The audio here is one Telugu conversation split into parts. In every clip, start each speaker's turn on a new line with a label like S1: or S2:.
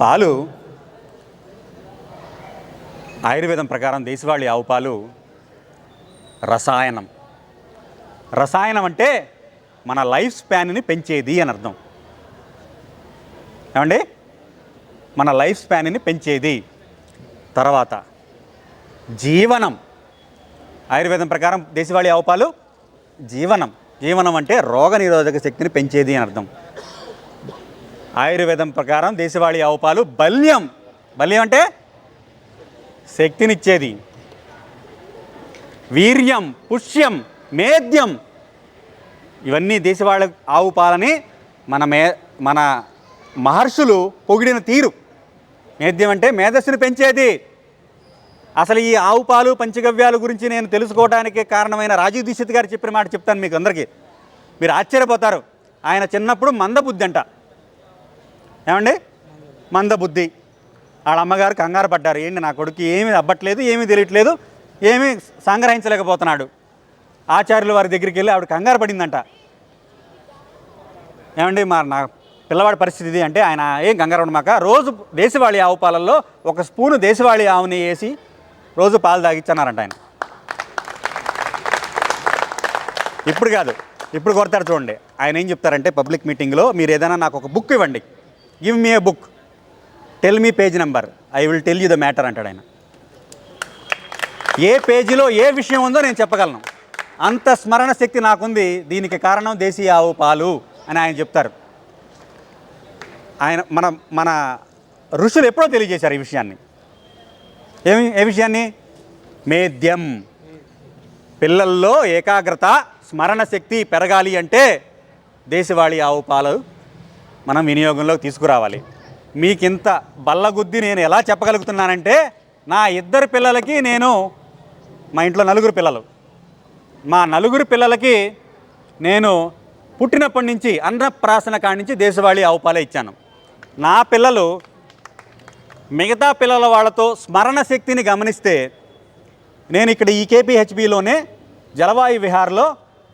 S1: పాలు. ఆయుర్వేదం ప్రకారం దేశవాళీ ఆవు పాలు రసాయనం. రసాయనం అంటే మన లైఫ్ స్పాన్ని పెంచేది అని అర్థం. ఏమండి? మన లైఫ్ స్పాన్ని పెంచేది. తర్వాత జీవనం. ఆయుర్వేదం ప్రకారం దేశవాళీ ఆవు పాలు జీవనం. జీవనం అంటే రోగ నిరోధక శక్తిని పెంచేది అని అర్థం. ఆయుర్వేదం ప్రకారం దేశవాళీ ఆవు పాలు బల్యం. బల్యం అంటే శక్తినిచ్చేది. వీర్యం పుష్యం మేద్యం. ఇవన్నీ దేశవాళ ఆవు పాలని మన మే మన మహర్షులు పొగిడిన తీరు. మేద్యం అంటే మేధస్సును పెంచేది. అసలు ఈ ఆవు పాలు పంచగవ్యాల గురించి నేను తెలుసుకోవడానికి కారణమైన రాజీవ్ దీక్షిత్ గారు చెప్పిన మాట చెప్తాను మీకు అందరికీ. మీరు ఆశ్చర్యపోతారు. ఆయన చిన్నప్పుడు మందబుద్ధి అంట. ఏమండి? మందబుద్ధి. వాళ్ళ అమ్మగారు కంగారు పడ్డారు. ఏంటి నా కొడుకు ఏమీ అబ్బట్లేదు ఏమీ తెలియట్లేదు ఏమీ సంగ్రహించలేకపోతున్నాడు. ఆచార్యుల వారి దగ్గరికి వెళ్ళి ఆవిడ కంగారు పడిందంట. ఏమండి మా నా పిల్లవాడి పరిస్థితి ఇది అంటే ఆయన ఏం కంగారు ఉండమాక రోజు దేశవాళీ ఆవు పాలల్లో ఒక స్పూను దేశవాళీ ఆవుని వేసి రోజు పాలు తాగిచ్చన్నారంట ఆయన. ఇప్పుడు కాదు ఇప్పుడు కొడతారు చూడండి. ఆయన ఏం చెప్తారంటే పబ్లిక్ మీటింగ్లో మీరు ఏదైనా నాకు ఒక బుక్ ఇవ్వండి. Give me a book tell me page number I will tell you the matter అంటాడు ఆయన. ఏ పేజీలో ఏ విషయం ఉందో నేను చెప్పగలను. అంత స్మరణ శక్తి నాకుంది. దీనికి కారణం దేశీయ ఆవు పాలు అని ఆయన చెప్తారు. ఆయన మన మన ఋషులు ఎప్పుడో తెలియజేశారు ఈ విషయాన్ని. ఏమి ఏ విషయాన్ని? మేద్యం. పిల్లల్లో ఏకాగ్రత స్మరణ శక్తి పెరగాలి అంటే దేశవాళీ ఆవు పాలు మనం వినియోగంలోకి తీసుకురావాలి. మీకింత బల్లగుద్ది నేను ఎలా చెప్పగలుగుతున్నానంటే నా ఇద్దరు పిల్లలకి నేను మా ఇంట్లో నలుగురు పిల్లలు. మా నలుగురు పిల్లలకి నేను పుట్టినప్పటి నుంచి అన్నప్రాసన కాడి నుంచి దేశవాళీ ఆవుపాలే ఇచ్చాను. నా పిల్లలు మిగతా పిల్లల వాళ్ళతో స్మరణ శక్తిని గమనిస్తే నేను ఇక్కడ ఈ కేపీహెచ్బిలోనే జలవాయు విహార్లో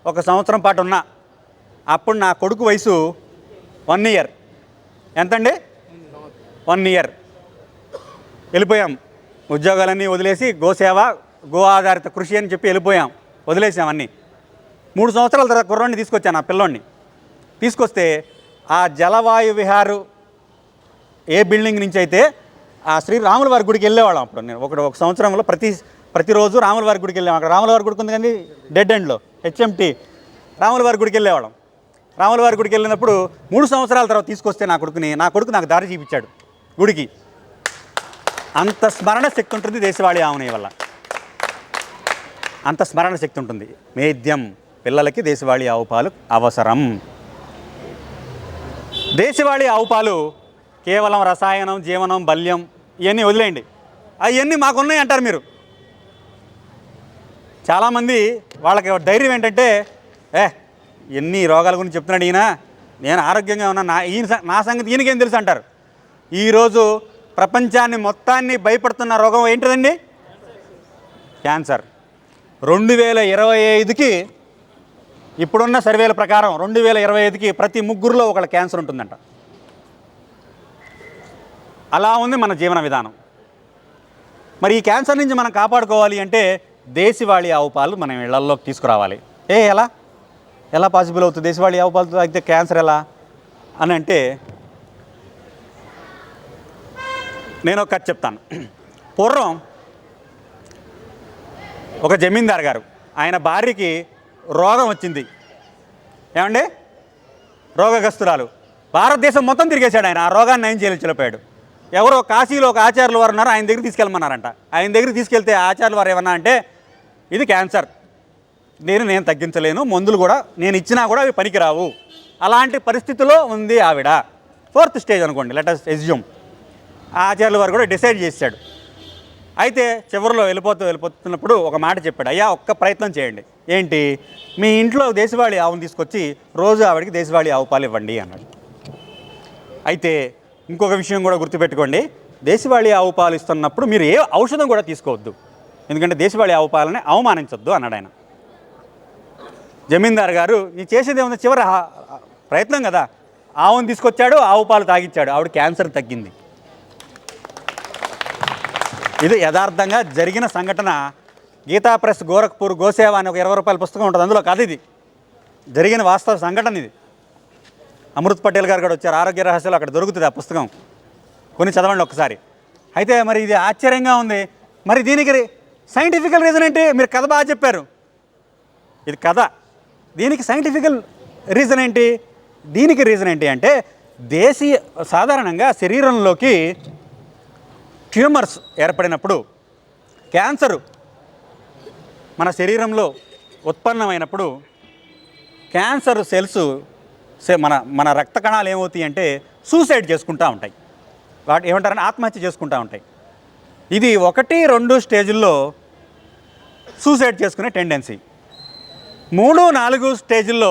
S1: ఒక సంవత్సరం పాటు ఉన్నా అప్పుడు నా కొడుకు వయసు వన్ ఇయర్. ఎంతండి? One year. వెళ్ళిపోయాం. ఉద్యోగాలన్నీ వదిలేసి గోసేవ గో ఆధారిత కృషి అని చెప్పి వెళ్ళిపోయాం. వదిలేసాం అన్నీ. మూడు సంవత్సరాల తర్వాత కుర్రాడిని తీసుకొచ్చాను ఆ పిల్లోడిని. తీసుకొస్తే ఆ జలవాయు విహారు ఏ బిల్డింగ్ నుంచి అయితే ఆ శ్రీ రాముల వారి గుడికి వెళ్ళేవాళ్ళం అప్పుడు నేను. ఒకటి ఒక సంవత్సరంలో ప్రతి ప్రతిరోజు రాముల వారి గుడికి వెళ్ళాం అక్కడ రాముల వారి గుడికి ఉంది కానీ డెడ్ ఎండ్లో హెచ్ఎంటీ రాముల వారి గుడికి వెళ్ళేవాళ్ళం. రాముల వారి గుడికి వెళ్ళినప్పుడు మూడు సంవత్సరాల తర్వాత తీసుకొస్తే నా కొడుకుని నా కొడుకు నాకు దారి చూపించాడు గుడికి. అంత స్మరణ శక్తి ఉంటుంది దేశవాళీ ఆవుని వల్ల. అంత స్మరణ శక్తి ఉంటుంది. మేద్యం పిల్లలకి దేశవాళీ ఆవు పాలు అవసరం. దేశవాళీ ఆవు పాలు కేవలం రసాయనం జీవనం బల్యం ఇవన్నీ వదిలేయండి. అవన్నీ మాకున్నాయి అంటారు మీరు. చాలామంది వాళ్ళకి ధైర్యం ఏంటంటే ఏ ఎన్ని రోగాల గురించి చెప్తున్నాడు ఈయన? నేను ఆరోగ్యంగా ఉన్నా నా ఈయన నా సంగతి ఈయనకేం తెలుసు అంటారు? ఈరోజు ప్రపంచాన్ని మొత్తాన్ని భయపడుతున్న రోగం ఏంటిదండి? క్యాన్సర్. రెండు వేల ఇరవై ఐదుకి ఇప్పుడున్న సర్వేల ప్రకారం రెండు వేల ఇరవై ఐదుకి ప్రతి ముగ్గురులో ఒకళ్ళ క్యాన్సర్ ఉంటుందంట. అలా ఉంది మన జీవన విధానం. మరి ఈ క్యాన్సర్ నుంచి మనం కాపాడుకోవాలి అంటే దేశవాళీ ఆవు పాలు మనం ఇళ్ళలోకి తీసుకురావాలి. ఏ ఎలా? ఎలా పాసిబుల్ అవుతుంది? దేశవాళీ ఆవు అయితే తాగితే క్యాన్సర్ ఎలా? అని అంటే నేను ఒక కథ చెప్తాను. పూర్వం ఒక జమీందార్ గారు ఆయన భార్యకి రోగం వచ్చింది. ఏమండి? రోగగ్రస్తురాలు. భారతదేశం మొత్తం తిరిగేశాడు ఆయన. ఆ రోగాన్ని నయం చేయలేకపోయాడు ఎవరో కాశీలో ఒక ఆచార్యులు వారు ఉన్నారు ఆయన దగ్గర తీసుకెళ్ళమన్నారంట. ఆయన దగ్గర తీసుకెళ్తే ఆచార్యులు వారు ఏమన్నా అంటే ఇది క్యాన్సర్ నేను నేను తగ్గించలేను మందులు కూడా నేను ఇచ్చినా కూడా అవి పనికిరావు. అలాంటి పరిస్థితిలో ఉంది ఆవిడ. ఫోర్త్ స్టేజ్ అనుకోండి లెటర్స్ ఎజ్యూమ్ ఆచార్యుల వారు కూడా డిసైడ్ చేశాడు. అయితే చివరిలో వెళ్ళిపోతూ వెళ్ళిపోతున్నప్పుడు ఒక మాట చెప్పాడు అయ్యా ఒక్క ప్రయత్నం చేయండి. ఏంటి? మీ ఇంట్లో దేశవాళీ ఆవును తీసుకొచ్చి రోజు ఆవిడకి దేశవాళీ ఆవు పాలు ఇవ్వండి అన్నాడు. అయితే ఇంకొక విషయం కూడా గుర్తుపెట్టుకోండి దేశవాళీ ఆవు పాలు ఇస్తున్నప్పుడు మీరు ఏ ఔషధం కూడా తీసుకోవద్దు. ఎందుకంటే దేశవాళీ ఆవు పాలని అవమానించొద్దు అన్నాడు ఆయన. జమీందార్ గారు ఈ చేసేది ఏముంది? చివరి హా- ప్రయత్నం కదా. ఆవును తీసుకొచ్చాడు ఆవు పాలు తాగిచ్చాడు. ఆవిడ క్యాన్సర్ తగ్గింది. ఇది యథార్థంగా జరిగిన సంఘటన. గీతా ప్రెస్ గోరఖ్పూర్ గోసేవ అని ఒక ఇరవై రూపాయల పుస్తకం ఉంటుంది. అందులో కథ ఇది. జరిగిన వాస్తవ సంఘటన ఇది. అమృత్ పటేల్ గారు కూడా వచ్చారు. ఆరోగ్య రహస్యాలు అక్కడ దొరుకుతుంది ఆ పుస్తకం. కొన్ని చదవండి ఒకసారి అయితే మరి ఇది ఆశ్చర్యంగా ఉంది. మరి దీనికి సైంటిఫికల్ రీజన్ ఏంటి? మీరు కథ బాగా చెప్పారు. ఇది కథ. దీనికి సైంటిఫికల్ రీజన్ ఏంటి? దీనికి రీజన్ ఏంటి అంటే దేశీయ సాధారణంగా శరీరంలోకి ట్యూమర్స్ ఏర్పడినప్పుడు క్యాన్సరు మన శరీరంలో ఉత్పన్నమైనప్పుడు క్యాన్సర్ సెల్స్ సే- మన మన రక్త కణాలు ఏమవుతాయి అంటే సూసైడ్ చేసుకుంటూ ఉంటాయి. వాటి ఏమంటారని ఆత్మహత్య చేసుకుంటూ ఉంటాయి. ఇది ఒకటి రెండు స్టేజుల్లో సూసైడ్ చేసుకునే టెండెన్సీ. మూడు నాలుగు స్టేజ్ల్లో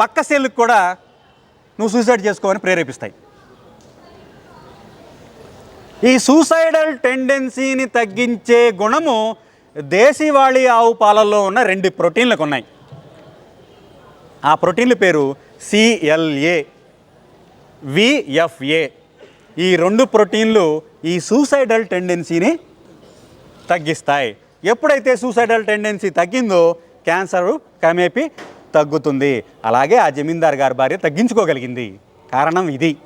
S1: పక్క సెల్కి కూడా నువ్వు సూసైడ్ చేసుకోవని ప్రేరేపిస్తాయి. ఈ సూసైడల్ టెండెన్సీని తగ్గించే గుణము దేశీవాళీ ఆవు పాలల్లో ఉన్న రెండు ప్రోటీన్లకు ఉన్నాయి. ఆ ప్రోటీన్ల పేరు సిఎల్ఏ విఎఫ్ఏ ఈ రెండు ప్రోటీన్లు ఈ సూసైడల్ టెండెన్సీని తగ్గిస్తాయి. ఎప్పుడైతే సూసైడల్ టెండెన్సీ తగ్గిందో క్యాన్సర్ క్రమేపీ తగ్గుతుంది. అలాగే ఆ జమీందార్ గారి భార్య తగ్గించుకోగలిగింది. కారణం ఇది.